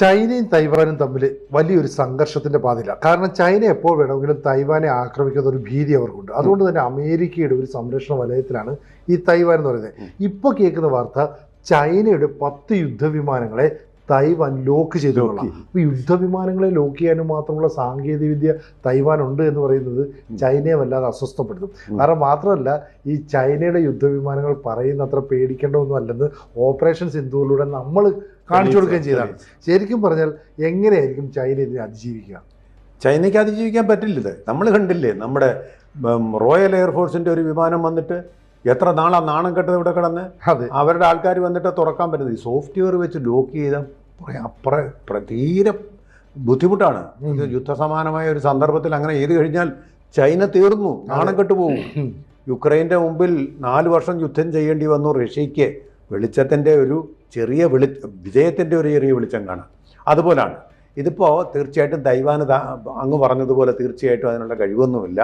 ചൈനയും തൈവാനും തമ്മിൽ വലിയൊരു സംഘർഷത്തിന്റെ പാതില്ല കാരണം ചൈന എപ്പോൾ വേണമെങ്കിലും തൈവാനെ ആക്രമിക്കുന്ന ഒരു ഭീതി അവർക്കുണ്ട്. അതുകൊണ്ട് തന്നെ അമേരിക്കയുടെ ഒരു സംരക്ഷണ വലയത്തിലാണ് ഈ തൈവാൻ എന്ന് പറയുന്നത്. ഇപ്പോൾ കേൾക്കുന്ന വാർത്ത ചൈനയുടെ പത്ത് യുദ്ധവിമാനങ്ങളെ തൈവാൻ ലോക്ക് ചെയ്തു. അപ്പോൾ യുദ്ധവിമാനങ്ങളെ ലോക്ക് ചെയ്യാനും മാത്രമുള്ള സാങ്കേതികവിദ്യ തൈവാൻ ഉണ്ട് എന്ന് പറയുന്നത് ചൈനയെ വല്ലാതെ അസ്വസ്ഥപ്പെടുത്തും. കാരണം മാത്രമല്ല ഈ ചൈനയുടെ യുദ്ധവിമാനങ്ങൾ പറയുന്നത്ര പേടിക്കേണ്ട ഒന്നും അല്ലെന്ന് ഓപ്പറേഷൻ സിന്ധുവിലൂടെ നമ്മൾ കാണിച്ചു കൊടുക്കുകയും ചെയ്തതാണ് ശരിക്കും പറഞ്ഞാൽ എങ്ങനെയായിരിക്കും ചൈന ഇതിനെ അതിജീവിക്കുക? ചൈനയ്ക്ക് അതിജീവിക്കാൻ പറ്റില്ല ഇത് നമ്മൾ കണ്ടില്ലേ നമ്മുടെ റോയൽ എയർഫോഴ്സിന്റെ ഒരു വിമാനം വന്നിട്ട് എത്ര നാളാ നാണം കെട്ടത് ഇവിടെ കിടന്ന്? അവരുടെ ആൾക്കാർ വന്നിട്ട് തുറക്കാൻ പറ്റുന്നത് ഈ സോഫ്റ്റ്വെയർ വെച്ച് ലോക്ക് ചെയ്ത അപ്പുറ അപ്ര തീരെ ബുദ്ധിമുട്ടാണ്. യുദ്ധസമാനമായ ഒരു സന്ദർഭത്തിൽ അങ്ങനെ ചെയ്തു കഴിഞ്ഞാൽ ചൈന തീർന്നു നാണം കെട്ടുപോകും പോകും. യുക്രൈന്റെ മുമ്പിൽ നാല് വർഷം യുദ്ധം ചെയ്യേണ്ടി വന്നു റഷ്യയ്ക്ക്. വെളിച്ചത്തിന്റെ ഒരു ചെറിയ വെളി വിജയത്തിന്റെ ഒരു ചെറിയ വെളിച്ചം കാണാം. അതുപോലാണ്. ഇതിപ്പോൾ തീർച്ചയായിട്ടും തൈവാന് അങ്ങ് പറഞ്ഞതുപോലെ തീർച്ചയായിട്ടും അതിനുള്ള കഴിവൊന്നുമില്ല.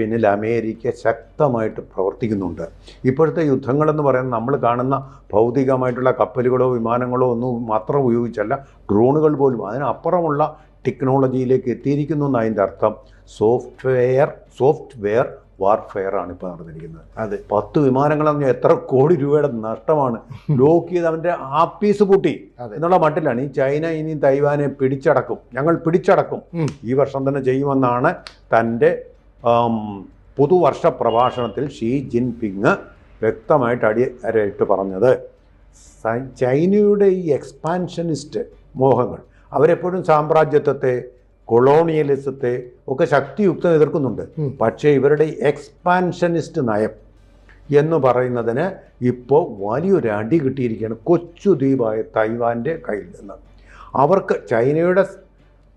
പിന്നിൽ അമേരിക്ക ശക്തമായിട്ട് പ്രവർത്തിക്കുന്നുണ്ട്. ഇപ്പോഴത്തെ യുദ്ധങ്ങളെന്ന് പറയുന്നത് നമ്മൾ കാണുന്ന ഭൗതികമായിട്ടുള്ള കപ്പലുകളോ വിമാനങ്ങളോ ഒന്നും മാത്രം ഉപയോഗിച്ചല്ല ഡ്രോണുകൾ പോലും. അതിനപ്പുറമുള്ള ടെക്നോളജിയിലേക്ക് എത്തിയിരിക്കുന്നു എന്ന് അതിന്റെ അർത്ഥം സോഫ്റ്റ്വെയർ സോഫ്റ്റ്വെയർ വാർഫെയർ ആണ് ഇപ്പോൾ നടന്നിരിക്കുന്നത്. അതെ. പത്ത് വിമാനങ്ങളെന്ന് പറഞ്ഞാൽ എത്ര കോടി രൂപയുടെ നഷ്ടമാണ്. ലോക്ക് ചെയ്ത് അവന്റെ ആപ്പീസ് പൂട്ടി. എന്നുള്ള മട്ടിലാണ് ഈ ചൈന ഇനി തൈവാനെ പിടിച്ചടക്കും. ഞങ്ങൾ പിടിച്ചടക്കും. ഈ വർഷം തന്നെ ചെയ്യുമെന്നാണ് തന്റെ പുതുവർഷ പ്രഭാഷണത്തിൽ ഷീ ജിൻ പിങ് വ്യക്തമായിട്ട് അടിയരയിട്ട് പറഞ്ഞത്. ചൈനയുടെ ഈ എക്സ്പാൻഷനിസ്റ്റ് മോഹങ്ങൾ അവരെപ്പോഴും സാമ്രാജ്യത്വത്തെ കൊളോണിയലിസത്തെ ഒക്കെ ശക്തിയുക്തം എതിർക്കുന്നുണ്ട്. പക്ഷേ ഇവരുടെ എക്സ്പാൻഷനിസ്റ്റ് നയം എന്ന് പറയുന്നതിന് ഇപ്പോൾ വലിയൊരു അടി കിട്ടിയിരിക്കുകയാണ് കൊച്ചു ദ്വീപായ തൈവാന്റെ കയ്യിൽ നിന്ന്. അവർക്ക് ചൈനയുടെ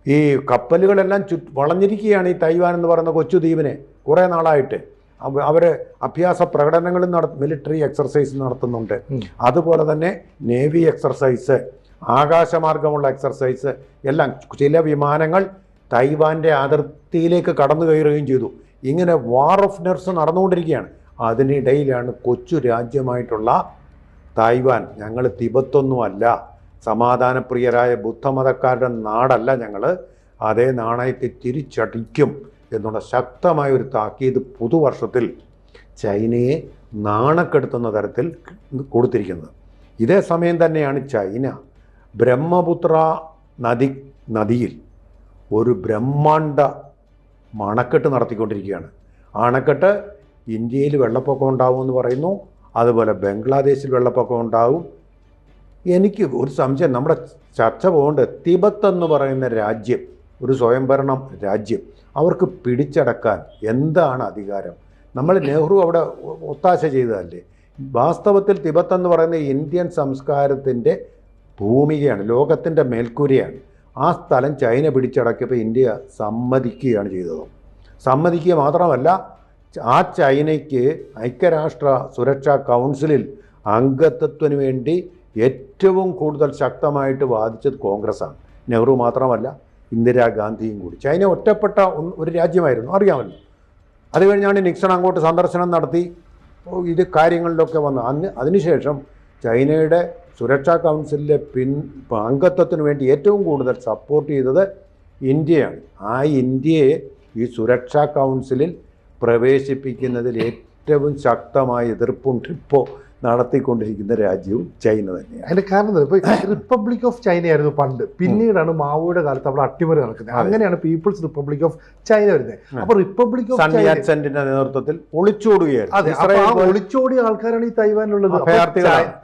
ഈ കപ്പലുകളെല്ലാം ചു വളഞ്ഞിരിക്കുകയാണ് ഈ തൈവാൻ എന്ന് പറയുന്ന കൊച്ചു ദ്വീപിനെ കുറേ നാളായിട്ട്. അവർ അഭ്യാസ പ്രകടനങ്ങളും നട മിലിറ്ററി എക്സർസൈസ് നടത്തുന്നുണ്ട്. അതുപോലെ തന്നെ നേവി എക്സർസൈസ് ആകാശമാർഗമുള്ള എക്സർസൈസ് എല്ലാം ചില വിമാനങ്ങൾ തൈവാന്റെ അതിർത്തിയിലേക്ക് കടന്നു കയറുകയും ചെയ്തു. ഇങ്ങനെ വാർ ഓഫ് നെർസ് നടന്നുകൊണ്ടിരിക്കുകയാണ്. അതിനിടയിലാണ് കൊച്ചു രാജ്യമായിട്ടുള്ള തായ്വാൻ ഞങ്ങൾ തിബത്തൊന്നുമല്ല സമാധാനപ്രിയരായ ബുദ്ധമതക്കാരുടെ നാടല്ല ഞങ്ങൾ അതേ നാണയത്തെ തിരിച്ചടിക്കും എന്നുള്ള ശക്തമായ ഒരു താക്കീത് പുതുവർഷത്തിൽ ചൈനയെ നാണക്കെടുത്തുന്ന തരത്തിൽ കൊടുത്തിരിക്കുന്നത്. ഇതേ സമയം തന്നെയാണ് ചൈന ബ്രഹ്മപുത്ര നദി നദിയിൽ ഒരു ബ്രഹ്മാണ്ട അണക്കെട്ട് നടത്തിക്കൊണ്ടിരിക്കുകയാണ്. അണക്കെട്ട് ഇന്ത്യയിൽ വെള്ളപ്പൊക്കം ഉണ്ടാവുമെന്ന് പറയുന്നു. അതുപോലെ ബംഗ്ലാദേശിൽ വെള്ളപ്പൊക്കം ഉണ്ടാവും. എനിക്ക് ഒരു സംശയം. നമ്മുടെ ചർച്ച പോകേണ്ടത് തിബത്ത് എന്ന് പറയുന്ന രാജ്യം ഒരു സ്വയംഭരണം രാജ്യം അവർക്ക് പിടിച്ചടക്കാൻ എന്താണ് അധികാരം? നമ്മൾ നെഹ്റു അവിടെ ഒത്താശ ചെയ്തതല്ലേ? വാസ്തവത്തിൽ തിബത്ത് എന്ന് പറയുന്ന ഇന്ത്യൻ സംസ്കാരത്തിന്റെ ഭൂമികയാണ് ലോകത്തിന്റെ മേൽക്കൂരയാണ്. ആ സ്ഥലം ചൈന പിടിച്ചടക്കിയപ്പോൾ ഇന്ത്യ സമ്മതിക്കുകയാണ് ചെയ്തത്. സമ്മതിക്കുക മാത്രമല്ല ആ ചൈനയ്ക്ക് ഐക്യരാഷ്ട്ര സുരക്ഷാ കൗൺസിലിൽ അംഗത്വത്തിന് വേണ്ടി ഏറ്റവും കൂടുതൽ ശക്തമായിട്ട് വാദിച്ചത് കോൺഗ്രസ്സാണ്. നെഹ്റു മാത്രമല്ല ഇന്ദിരാഗാന്ധിയും കൂടി. ചൈന ഒറ്റപ്പെട്ട ഒരു രാജ്യമായിരുന്നു അറിയാമല്ലോ. അത് കഴിഞ്ഞാണ് നിക്സൺ അങ്ങോട്ട് സന്ദർശനം നടത്തി. ഇത് കാര്യങ്ങളിലൊക്കെ വന്നു. അന്ന് അതിനുശേഷം ചൈനയുടെ സുരക്ഷാ കൗൺസിലിലെ പിൻ അംഗത്വത്തിന് വേണ്ടി ഏറ്റവും കൂടുതൽ സപ്പോർട്ട് ചെയ്തത് ഇന്ത്യയാണ്. ആ ഇന്ത്യയെ ഈ സുരക്ഷാ കൗൺസിലിൽ പ്രവേശിപ്പിക്കുന്നതിൽ ഏറ്റവും ശക്തമായ എതിർപ്പുണ്ട് ഇപ്പോൾ നടത്തിക്കൊണ്ടിരിക്കുന്ന രാജ്യവും ചൈന തന്നെയാണ്. അതിന്റെ കാരണം? ഇപ്പൊ റിപ്പബ്ലിക് ഓഫ് ചൈന ആയിരുന്നു പണ്ട്. പിന്നീടാണ് മാവോയുടെ കാലത്ത് അവിടെ അട്ടിമറി നടക്കുന്നത്. അങ്ങനെയാണ് പീപ്പിൾസ് റിപ്പബ്ലിക് ഓഫ് ചൈന വരുന്നത്. അപ്പൊ റിപ്പബ്ലിക് ഓഫ് ചൈനന്റെ നേതൃത്വത്തിൽ ഒളിച്ചോടുകയാണ് അതെ. ഒളിച്ചോടിയ ആൾക്കാരാണ് ഈ തൈവാനിലുള്ളത്.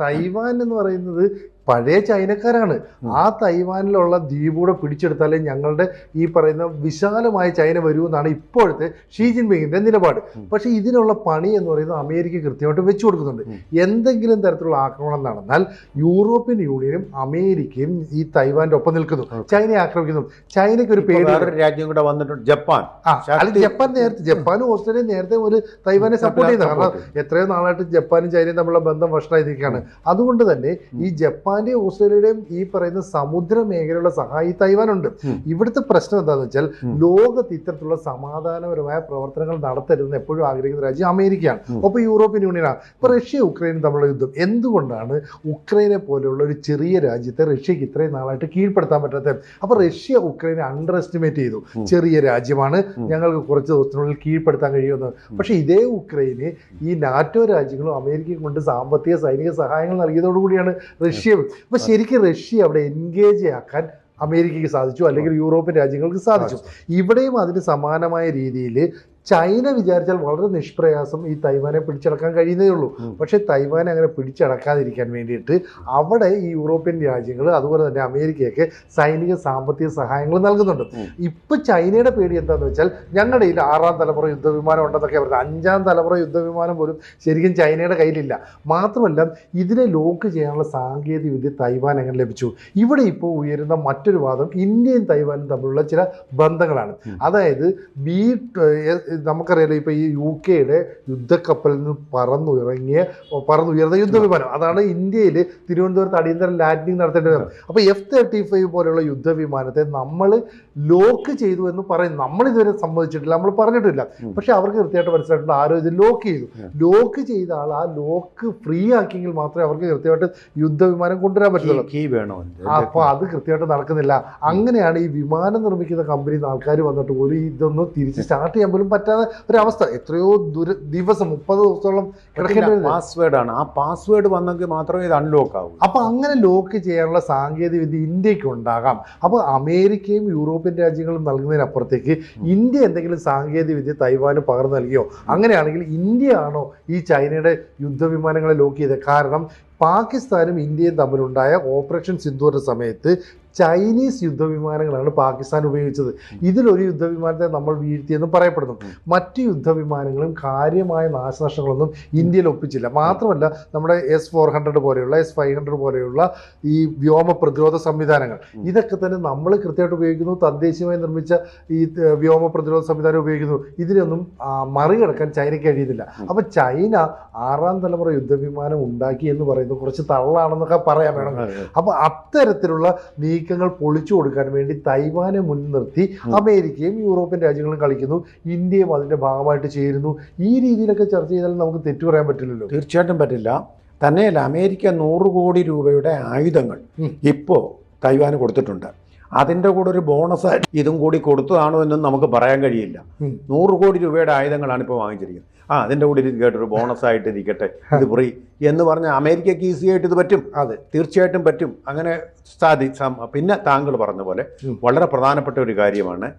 തൈവാൻ എന്ന് പറയുന്നത് പഴയ ചൈനക്കാരാണ്. ആ തൈവാനിലുള്ള ദ്വീപൂടെ പിടിച്ചെടുത്താലേ ഞങ്ങളുടെ ഈ പറയുന്ന വിശാലമായ ചൈന വരൂ എന്നാണ് ഇപ്പോഴത്തെ ഷീ ജിൻപിങ്ങിന്റെ നിലപാട്. പക്ഷെ ഇതിനുള്ള പണി എന്ന് പറയുന്നത് അമേരിക്ക കൃത്യമായിട്ട് വെച്ചു കൊടുക്കുന്നുണ്ട്. എന്തെങ്കിലും തരത്തിലുള്ള ആക്രമണം നടന്നാൽ യൂറോപ്യൻ യൂണിയനും അമേരിക്കയും ഈ തൈവാന്റെ ഒപ്പം നിൽക്കുന്നു. ചൈനയെ ആക്രമിക്കുന്നു. ചൈനയ്ക്ക് ഒരു പേര് രാജ്യം കൂടെ വന്നിട്ടുണ്ട് ജപ്പാൻ. ജപ്പാൻ നേരത്തെ ജപ്പാനും ഓസ്ട്രേലിയയും നേരത്തെ ഒരു തൈവാനെ സപ്പോർട്ട് ചെയ്യുന്നത് കാരണം എത്രയോ നാളായിട്ട് ജപ്പാനും ചൈനയും തമ്മിലുള്ള ബന്ധം വഷളായിരിക്കുകയാണ് അതുകൊണ്ട് തന്നെ ഈ ജപ്പാനും ജപ്പാന്റെയും ഓസ്ട്രേലിയയുടെയും ഈ പറയുന്ന സമുദ്ര മേഖലയുള്ള സഹായി തൈവാനുണ്ട്. ഇവിടുത്തെ പ്രശ്നം എന്താണെന്ന് വെച്ചാൽ. ലോകത്ത് ഇത്തരത്തിലുള്ള സമാധാനപരമായ പ്രവർത്തനങ്ങൾ നടത്തരുതെന്ന് എപ്പോഴും ആഗ്രഹിക്കുന്ന രാജ്യം അമേരിക്കയാണ്. ഒപ്പം യൂറോപ്യൻ യൂണിയനാണ്. ഇപ്പൊ റഷ്യ ഉക്രൈനും തമ്മിലുള്ള യുദ്ധം എന്തുകൊണ്ടാണ് ഉക്രൈനെ പോലെയുള്ള ഒരു ചെറിയ രാജ്യത്തെ റഷ്യക്ക് ഇത്രയും നാളായിട്ട് കീഴ്പ്പെടുത്താൻ പറ്റാത്ത അപ്പൊ റഷ്യ ഉക്രൈനെ അണ്ടർ എസ്റ്റിമേറ്റ് ചെയ്തു ചെറിയ രാജ്യമാണ്. ഞങ്ങൾക്ക് കുറച്ച് ദിവസത്തിനുള്ളിൽ കീഴ്പ്പെടുത്താൻ കഴിയുമെന്ന്. പക്ഷെ ഇതേ ഉക്രൈന് ഈ നാറ്റോ രാജ്യങ്ങളും അമേരിക്കയും കൊണ്ട് സാമ്പത്തിക സൈനിക സഹായങ്ങൾ നൽകിയതോടുകൂടിയാണ് റഷ്യ അപ്പൊ ശരിക്കും റഷ്യ അവിടെ എൻഗേജ് ആക്കാൻ അമേരിക്കയ്ക്ക് സാധിച്ചു അല്ലെങ്കിൽ യൂറോപ്യൻ രാജ്യങ്ങൾക്ക് സാധിച്ചു. ഇവിടെയും അതിന് സമാനമായ രീതിയിൽ ചൈന വിചാരിച്ചാൽ വളരെ നിഷ്പ്രയാസം ഈ തൈവാനെ പിടിച്ചടക്കാൻ കഴിയുന്നേ ഉള്ളൂ പക്ഷെ തൈവാനെ അങ്ങനെ പിടിച്ചടക്കാതിരിക്കാൻ വേണ്ടിയിട്ട് അവിടെ ഈ യൂറോപ്യൻ രാജ്യങ്ങൾ അതുപോലെ തന്നെ അമേരിക്കയൊക്കെ സൈനിക സാമ്പത്തിക സഹായങ്ങൾ നൽകുന്നുണ്ട്. ഇപ്പൊ ചൈനയുടെ പേടി എന്താന്ന് വെച്ചാൽ ഞങ്ങളുടെ കയ്യിൽ ആറാം തലമുറ യുദ്ധവിമാനം ഉണ്ടെന്നൊക്കെ അവർക്ക് അഞ്ചാം തലമുറ യുദ്ധവിമാനം പോലും ശരിക്കും ചൈനയുടെ കയ്യിലില്ല. മാത്രമല്ല ഇതിനെ ലോക്ക് ചെയ്യാനുള്ള സാങ്കേതിക വിദ്യ തൈവാൻ എങ്ങനെ ലഭിച്ചു. ഇവിടെ ഇപ്പോൾ ഉയരുന്ന മറ്റൊരു വാദം ഇന്ത്യയും തൈവാനും തമ്മിലുള്ള ചില ബന്ധങ്ങളാണ്. അതായത് ബി നമുക്കറിയാലോ ഇപ്പൊ ഈ യു കെയുടെ യുദ്ധക്കപ്പലിൽ നിന്ന് പറന്നുയറങ്ങിയ പറന്നുയർന്ന യുദ്ധവിമാനം. അതാണ് ഇന്ത്യയിൽ തിരുവനന്തപുരത്ത് അടിയന്തര ലാൻഡിംഗ് നടത്തേണ്ടത് അപ്പോൾ എഫ് തേർട്ടി ഫൈവ് പോലെയുള്ള യുദ്ധവിമാനത്തെ നമ്മൾ ലോക്ക് ചെയ്തു എന്ന് പറയും നമ്മൾ ഇതുവരെ സമ്മതിച്ചിട്ടില്ല നമ്മൾ പറഞ്ഞിട്ടില്ല. പക്ഷേ അവർക്ക് കൃത്യമായിട്ട് മനസ്സിലായിട്ടുണ്ട് ആരോ ഇത് ലോക്ക് ചെയ്തു. ലോക്ക് ചെയ്ത ആൾ ആ ലോക്ക് ഫ്രീ ആക്കിയെങ്കിൽ മാത്രമേ അവർക്ക് കൃത്യമായിട്ട് യുദ്ധവിമാനം കൊണ്ടുവരാൻ പറ്റുള്ളൂ. അപ്പോൾ അത് കൃത്യമായിട്ട് നടക്കുന്നില്ല. അങ്ങനെയാണ് ഈ വിമാനം നിർമ്മിക്കുന്ന കമ്പനിയിൽ നിന്ന് ആൾക്കാർ വന്നിട്ട് ഒരു ഇതൊന്നും തിരിച്ച് സ്റ്റാർട്ട് ചെയ്യാൻ പോലും പറ്റാത്ത ഒരവസ്ഥ. എത്രയോ ദുര ദിവസം മുപ്പത് ദിവസത്തോളം ആണ് ആ പാസ്വേഡ് വന്നെങ്കിൽ മാത്രമേ ഇത് അൺലോക്ക് ആവൂ അപ്പോൾ അങ്ങനെ ലോക്ക് ചെയ്യാനുള്ള സാങ്കേതിക വിദ്യ ഇന്ത്യയ്ക്ക് ഉണ്ടാകാം അപ്പോൾ അമേരിക്കയും യൂറോപ്യൻ രാജ്യങ്ങളും നൽകുന്നതിനപ്പുറത്തേക്ക് ഇന്ത്യ എന്തെങ്കിലും സാങ്കേതിക വിദ്യ തൈവാന് പകർന്നു നൽകിയോ? അങ്ങനെയാണെങ്കിൽ ഇന്ത്യയാണോ ആണോ ഈ ചൈനയുടെ യുദ്ധവിമാനങ്ങളെ ലോക്ക് ചെയ്തത്? കാരണം പാകിസ്ഥാനും ഇന്ത്യയും തമ്മിലുണ്ടായ ഓപ്പറേഷൻ സിന്ധുവിന്റെ സമയത്ത് ചൈനീസ് യുദ്ധവിമാനങ്ങളാണ് പാകിസ്ഥാൻ ഉപയോഗിച്ചത്. ഇതിലൊരു യുദ്ധവിമാനത്തെ നമ്മൾ വീഴ്ത്തിയെന്ന് പറയപ്പെടുന്നു. മറ്റു യുദ്ധവിമാനങ്ങളും കാര്യമായ നാശനഷ്ടങ്ങളൊന്നും ഇന്ത്യയിൽ ഒപ്പിച്ചില്ല. മാത്രമല്ല നമ്മുടെ എസ് ഫോർ ഹൺഡ്രഡ് പോലെയുള്ള എസ് ഫൈവ് ഹൺഡ്രഡ് പോലെയുള്ള ഈ വ്യോമ പ്രതിരോധ സംവിധാനങ്ങൾ. ഇതൊക്കെ തന്നെ നമ്മൾ കൃത്യമായിട്ട് ഉപയോഗിക്കുന്നു. തദ്ദേശീയമായി നിർമ്മിച്ച ഈ വ്യോമ പ്രതിരോധ സംവിധാനം ഉപയോഗിക്കുന്നു. ഇതിനൊന്നും മറികടക്കാൻ ചൈനയ്ക്ക് കഴിയുന്നില്ല. അപ്പം ചൈന ആറാം തലമുറ യുദ്ധവിമാനം ഉണ്ടാക്കി എന്ന് പറയുന്നത് കുറച്ച് തള്ളാണെന്നൊക്കെ പറയാൻ വേണം. അപ്പോൾ അത്തരത്തിലുള്ള നീക്കങ്ങൾ പൊളിച്ചു കൊടുക്കാൻ വേണ്ടി തൈവാനെ മുൻനിർത്തി അമേരിക്കയും യൂറോപ്യൻ രാജ്യങ്ങളും കളിക്കുന്നു. ഇന്ത്യയും അതിന്റെ ഭാഗമായിട്ട് ചേരുന്നു. ഈ രീതിയിലൊക്കെ ചർച്ച ചെയ്താൽ നമുക്ക് തെറ്റു പറയാൻ പറ്റില്ലല്ലോ. തീർച്ചയായിട്ടും പറ്റില്ല. തന്നെയല്ല അമേരിക്ക നൂറ് കോടി രൂപയുടെ ആയുധങ്ങൾ. ഇപ്പോൾ തൈവാന് കൊടുത്തിട്ടുണ്ട്. അതിന്റെ കൂടെ ഒരു ബോണസ് ഇതും കൂടി കൊടുത്തതാണോ എന്നും നമുക്ക് പറയാൻ കഴിയില്ല. നൂറ് കോടി രൂപയുടെ ആയുധങ്ങളാണ് ഇപ്പോൾ വാങ്ങിച്ചിരിക്കുന്നത്. ആ അതിന്റെ കൂടെ ഒരു ബോണസ് ആയിട്ട് ഇരിക്കട്ടെ. ഇത് പ്രി എന്ന് പറഞ്ഞാൽ അമേരിക്കയ്ക്ക് ഈസി ആയിട്ട് ഇത് പറ്റും. അതെ. തീർച്ചയായിട്ടും പറ്റും. അങ്ങനെ സാധി പിന്നെ താങ്കൾ പറഞ്ഞ പോലെ വളരെ പ്രധാനപ്പെട്ട ഒരു കാര്യമാണ്.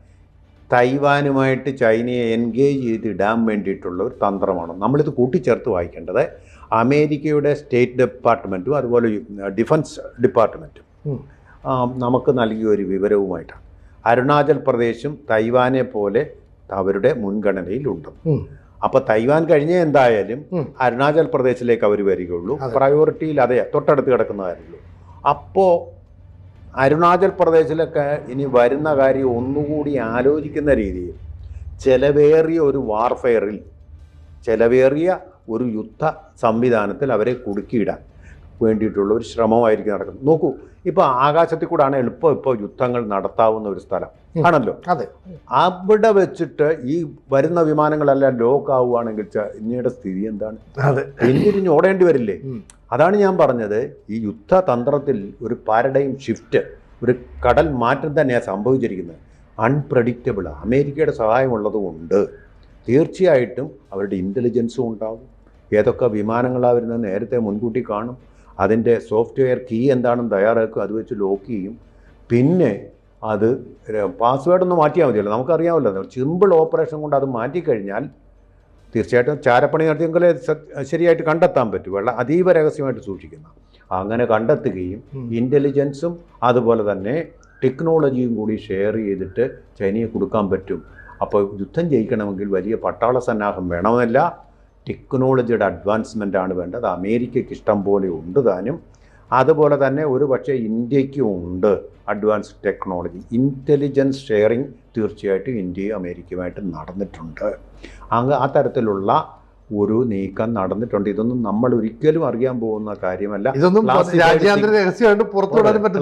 തൈവാനുമായിട്ട് ചൈനയെ എൻഗേജ് ചെയ്ത് ഇടാൻ വേണ്ടിയിട്ടുള്ള ഒരു തന്ത്രമാണ്. നമ്മളിത് കൂട്ടിച്ചേർത്ത് വായിക്കേണ്ടത് അമേരിക്കയുടെ സ്റ്റേറ്റ് ഡിപ്പാർട്ട്മെന്റും അതുപോലെ ഡിഫൻസ് ഡിപ്പാർട്ട്മെന്റും നമുക്ക് നൽകിയ ഒരു വിവരവുമായിട്ടാണ്. അരുണാചൽ പ്രദേശും തൈവാനെ പോലെ അവരുടെ മുൻഗണനയിലുണ്ട്. ഉം. അപ്പോൾ തൈവാൻ കഴിഞ്ഞ എന്തായാലും. അരുണാചൽ പ്രദേശിലേക്ക് അവർ വരികയുള്ളൂ. പ്രയോറിറ്റിയിൽ അതെ തൊട്ടടുത്ത് കിടക്കുന്നതായിരുന്നു അപ്പോൾ അരുണാചൽ പ്രദേശിലൊക്കെ ഇനി വരുന്ന കാര്യം ഒന്നുകൂടി ആലോചിക്കുന്ന രീതിയിൽ ചെലവേറിയ ഒരു വാർഫെയറിൽ ചെലവേറിയ ഒരു യുദ്ധ സംവിധാനത്തിൽ അവരെ കുടുക്കിയിടാൻ വേണ്ടിയിട്ടുള്ള ഒരു ശ്രമമായിരിക്കും നടക്കുന്നത്. നോക്കൂ ഇപ്പോൾ ആകാശത്തിൽ കൂടാണ് എളുപ്പം ഇപ്പോൾ യുദ്ധങ്ങൾ നടത്താവുന്ന ഒരു സ്ഥലം. ആണല്ലോ? അതെ. അവിടെ വെച്ചിട്ട് ഈ വരുന്ന വിമാനങ്ങളെല്ലാം ലോക്ക് ആവുകയാണെങ്കിൽ ഇന്ത്യയുടെ സ്ഥിതി എന്താണ്? അതെ. ഓടേണ്ടി വരില്ലേ? അതാണ് ഞാൻ പറഞ്ഞത്. ഈ യുദ്ധതന്ത്രത്തിൽ ഒരു പാരഡൈം ഷിഫ്റ്റ് ഒരു കടൽ മാറ്റം തന്നെയാണ് സംഭവിച്ചിരിക്കുന്നത്. അൺപ്രഡിക്റ്റബിൾ അമേരിക്കയുടെ സഹായമുള്ളതുകൊണ്ട് തീർച്ചയായിട്ടും അവരുടെ ഇന്റലിജൻസും ഉണ്ടാവും. ഏതൊക്കെ വിമാനങ്ങളാണ് വരുന്നത് നേരത്തെ മുൻകൂട്ടി കാണും. അതിന്റെ സോഫ്റ്റ്വെയർ കീ എന്താണെന്ന് തയ്യാറാക്കുക അത് വെച്ച് ലോക്ക് ചെയ്യും. പിന്നെ അത് പാസ്വേഡ് ഒന്ന് മാറ്റിയാൽ മതിയല്ലോ. നമുക്കറിയാമല്ലോ സിമ്പിൾ ഓപ്പറേഷൻ കൊണ്ട് അത് മാറ്റിക്കഴിഞ്ഞാൽ തീർച്ചയായിട്ടും ചാരപ്പണി നടത്തിയെങ്കിലേ ശരിയായിട്ട് കണ്ടെത്താൻ പറ്റും. വെള്ളം അതീവ രഹസ്യമായിട്ട് സൂക്ഷിക്കുന്ന. അങ്ങനെ കണ്ടെത്തുകയും ഇന്റലിജൻസും അതുപോലെ തന്നെ ടെക്നോളജിയും കൂടി ഷെയർ ചെയ്തിട്ട് ചൈനയെ കൊടുക്കാൻ പറ്റും. അപ്പോൾ യുദ്ധം ജയിക്കണമെങ്കിൽ വലിയ പട്ടാള സന്നാഹം വേണമെന്നില്ല. ടെക്നോളജിയുടെ അഡ്വാൻസ്മെന്റ് ആണ് വേണ്ടത്. അമേരിക്കയ്ക്ക് ഇഷ്ടം പോലെ ഉണ്ട് താനും. അതുപോലെ തന്നെ ഒരു പക്ഷേ ഇന്ത്യയ്ക്കും ഉണ്ട് അഡ്വാൻസ്ഡ് ടെക്നോളജി. ഇന്റലിജൻസ് ഷെയറിങ് തീർച്ചയായിട്ടും ഇന്ത്യയും അമേരിക്കയുമായിട്ട് നടന്നിട്ടുണ്ട്. അങ്ങ് ആ തരത്തിലുള്ള ഒരു നീക്കം നടന്നിട്ടുണ്ട്. ഇതൊന്നും നമ്മൾ ഒരിക്കലും അറിയാൻ പോകുന്ന കാര്യമല്ല. ഇതൊന്നും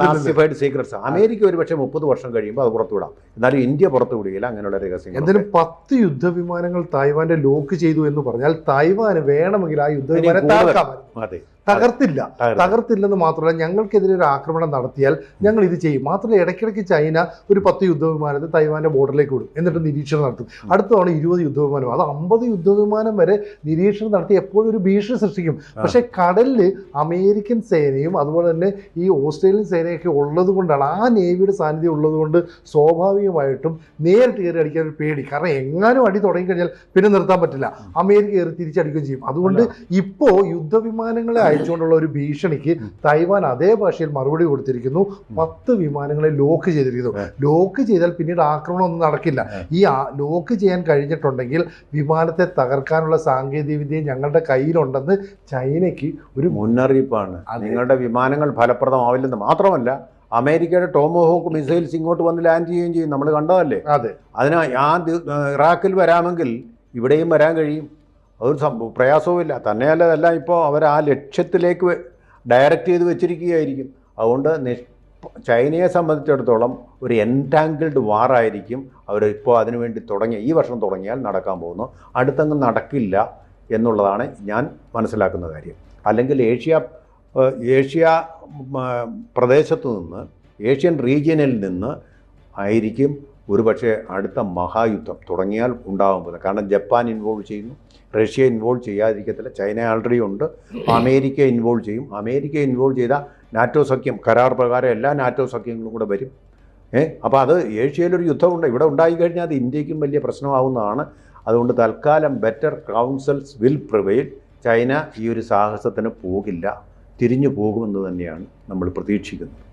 ക്ലാസിഫൈഡ് സീക്രട്സ് അമേരിക്ക ഒരു പക്ഷേ മുപ്പത് വർഷം കഴിയുമ്പോൾ അത് പുറത്തുവിടാം. എന്നാലും ഇന്ത്യ പുറത്തുവിടുകയില്ല അങ്ങനെയുള്ള രഹസ്യം എന്തായാലും പത്ത് യുദ്ധവിമാനങ്ങൾ തായ്വാന്റെ ലോക്ക് ചെയ്തു എന്ന് പറഞ്ഞാൽ തായ്വാന് വേണമെങ്കിൽ ആ യുദ്ധവിമാനം അതെ. തകർത്തില്ല. തകർത്ത്. തകർത്തില്ലെന്ന് മാത്രമല്ല ഞങ്ങൾക്കെതിരെ ഒരു ആക്രമണം നടത്തിയാൽ ഞങ്ങൾ ഇത് ചെയ്യും. മാത്രമല്ല ഇടയ്ക്കിടയ്ക്ക് ചൈന ഒരു പത്ത് യുദ്ധവിമാനത്തെ തൈവാന്റെ ബോർഡറിലേക്ക് വിടും. എന്നിട്ട് നിരീക്ഷണം നടത്തും. അടുത്തതാണ് ഇരുപത് യുദ്ധവിമാനം. അത് അമ്പത് യുദ്ധവിമാനം വരെ നിരീക്ഷണം നടത്തി എപ്പോഴും ഒരു ഭീഷണി സൃഷ്ടിക്കും. പക്ഷേ കടലിൽ അമേരിക്കൻ സേനയും അതുപോലെ തന്നെ ഈ ഓസ്ട്രേലിയൻ സേനയൊക്കെ ഉള്ളത് കൊണ്ടാണ് ആ നേവിയുടെ സാന്നിധ്യം ഉള്ളത് കൊണ്ട് സ്വാഭാവികമായിട്ടും നേരിട്ട് കയറി അടിക്കാൻ ഒരു പേടി. കാരണം എങ്ങാനും അടി തുടങ്ങിക്കഴിഞ്ഞാൽ പിന്നെ നിർത്താൻ പറ്റില്ല. അമേരിക്ക കയറി തിരിച്ചടിക്കുകയും ചെയ്യും. അതുകൊണ്ട് ഇപ്പോൾ യുദ്ധവിമാനങ്ങളെ അയച്ചുകൊണ്ടുള്ള ഒരു ഭീഷണിക്ക് തൈവാൻ അതേ ഭാഷയിൽ മറുപടി കൊടുത്തിരിക്കുന്നു. പത്ത് വിമാനങ്ങളെ ലോക്ക് ചെയ്തിരിക്കുന്നു. ലോക്ക് ചെയ്താൽ പിന്നീട് ആക്രമണം ഒന്നും നടക്കില്ല. ഈ ലോക്ക് ചെയ്യാൻ കഴിഞ്ഞിട്ടുണ്ടെങ്കിൽ വിമാനത്തെ തകർക്കാനുള്ള സാങ്കേതിക വിദ്യ ഞങ്ങളുടെ കയ്യിലുണ്ടെന്ന് ചൈനയ്ക്ക് ഒരു മുന്നറിയിപ്പാണ്. നിങ്ങളുടെ വിമാനങ്ങൾ ഫലപ്രദമാവില്ലെന്ന് മാത്രമല്ല അമേരിക്കയുടെ ടോമോഹോക്ക് മിസൈൽസ് ഇങ്ങോട്ട് വന്ന് ലാൻഡ് ചെയ്യുകയും ചെയ്യും. നമ്മൾ കണ്ടതല്ലേ? അതെ. അതിന് ആ ഇറാഖിൽ വരാമെങ്കിൽ ഇവിടെയും വരാൻ കഴിയും. അതൊരു സംഭവം പ്രയാസവുമില്ല. തന്നെയല്ല അതെല്ലാം ഇപ്പോൾ അവർ ആ ലക്ഷ്യത്തിലേക്ക് ഡയറക്റ്റ് ചെയ്ത് വെച്ചിരിക്കുകയായിരിക്കും. അതുകൊണ്ട് ചൈനയെ സംബന്ധിച്ചിടത്തോളം ഒരു എന്റാങ്കിൾഡ് വാറായിരിക്കും അവർ ഇപ്പോൾ അതിനുവേണ്ടി തുടങ്ങിയ ഈ വർഷം തുടങ്ങിയാൽ നടക്കാൻ പോകുന്നു. അടുത്തങ്ങ് നടക്കില്ല എന്നുള്ളതാണ് ഞാൻ മനസ്സിലാക്കുന്ന കാര്യം. അല്ലെങ്കിൽ ഏഷ്യ ഏഷ്യ പ്രദേശത്തു നിന്ന് ഏഷ്യൻ റീജിയനിൽ നിന്ന് ആയിരിക്കും ഒരുപക്ഷെ അടുത്ത മഹായുദ്ധം തുടങ്ങിയാൽ ഉണ്ടാകാൻ പോകുന്നത്. കാരണം ജപ്പാൻ ഇൻവോൾവ് ചെയ്യുന്നു. റഷ്യ ഇൻവോൾവ് ചെയ്യാതിരിക്കത്തില്ല. ചൈന ആൾറെഡി ഉണ്ട്. അമേരിക്ക ഇൻവോൾവ് ചെയ്യും. അമേരിക്ക ഇൻവോൾവ് ചെയ്ത നാറ്റോ സഖ്യം കരാർ പ്രകാരം എല്ലാ നാറ്റോ സഖ്യങ്ങളും കൂടെ വരും. ഏ? അപ്പോൾ അത് ഏഷ്യയിലൊരു യുദ്ധമുണ്ട്. ഇവിടെ ഉണ്ടായിക്കഴിഞ്ഞാൽ അത് ഇന്ത്യക്കും വലിയ പ്രശ്നമാവുന്നതാണ്. അതുകൊണ്ട് തൽക്കാലം better councils will prevail China ഈ ഒരു സാഹസത്തിന് പോകില്ല. തിരിഞ്ഞു പോകുമെന്ന് തന്നെയാണ് നമ്മൾ പ്രതീക്ഷിക്കുന്നത്.